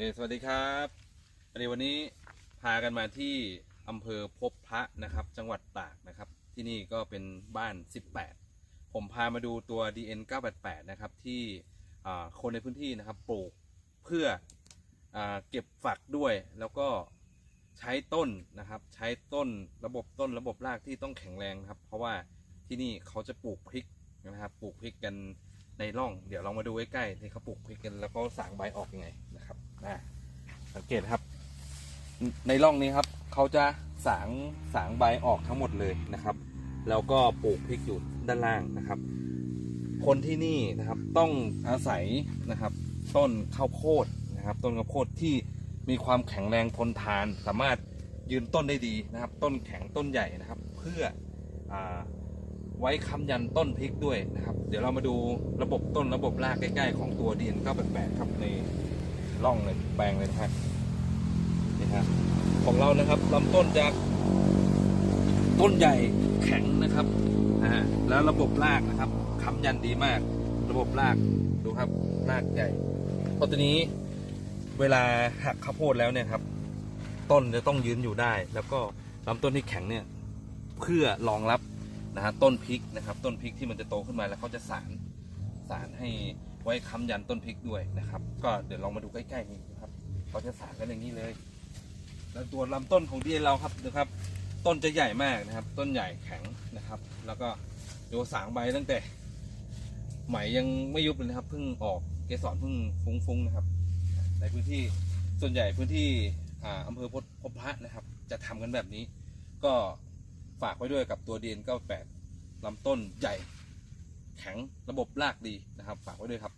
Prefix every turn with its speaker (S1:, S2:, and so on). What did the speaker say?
S1: เอสวัสดีครับในวันนี้พากันมาที่อำเภอพบพระนะครับ จังหวัดตากนะครับ ที่นี่ก็เป็นบ้าน 18 ผมพามาดูตัว DN 988นะครับที่คนในพื้นที่นะครับปลูกเพื่ออเก็บฝักด้วย แล้วก็ใช้ต้นนะครับ ใช้ต้นระบบต้นระบบรากที่ต้องแข็งแรงครับ เพราะว่าที่นี่เขาจะปลูกพริกนะครับ ปลูกพริกกันในร่อง เดี๋ยวเรามาดูใกล้ๆที่เขาปลูกพริกกันแล้วก็สางใบออกยังไงนะครับ อ่าสังเกตครับ ในร่องนี้ครับเขาจะสางสางใบออกทั้งหมดเลยนะครับ แล้วก็ปลูกพริกอยู่ด้านล่างนะครับ คนที่นี่นะครับต้องอาศัยนะครับ ต้นข้าวโพดนะครับ ต้นข้าวโพดที่มีความแข็งแรงทนทาน สามารถยืนต้นได้ดีนะครับ ต้นแข็งต้นใหญ่นะครับ เพื่ออไว้ค้ำยันต้นพริกด้วยนะครับ เดี๋ยวเรามาดูระบบต้นระบบรากใกล้ ๆ ของตัวดีน988ครับใน ร่องเลยแปลงเลยนะครับนี่ครับของเรานะครับลำต้นจะต้นใหญ่แข็งนะครับอ่าแล้วระบบรากนะครับค้ำยันดีมาก ระบบรากดูครับรากใหญ่เพราะตัวนี้เวลาหักข้าวโพดแล้วเนี่ยครับ ต้นจะต้องยืนอยู่ได้ แล้วก็ลำต้นที่แข็งเนี่ยเพื่อรองรับนะฮะต้นพริกนะครับ ต้นพริกที่มันจะโตขึ้นมาแล้วเขาจะสาร สารให้ไว้ค้ำยันต้นพริกด้วยนะครับ ก็เดี๋ยวลองมาดูใกล้ๆนี่นะครับเขาจะสารกันอย่างนี้เลย แล้วตัวลำต้นของดีเราครับดูครับ ต้นจะใหญ่มากนะครับ ต้นใหญ่แข็งนะครับ แล้วก็ดูสางใบตั้งแต่ไหมยังไม่ยุบเลยนะครับเพิ่งออกเกสรเพิ่งฟุ้งๆนะครับ ในพื้นที่ส่วนใหญ่พื้นที่อ่าอำเภอพบพพระนะครับ จะทำกันแบบนี้ ก็ฝากไว้ด้วยกับตัว DN98 ลำต้นใหญ่ ข็งระบบรากดีนะครับ ฝากไว้ด้วยครับ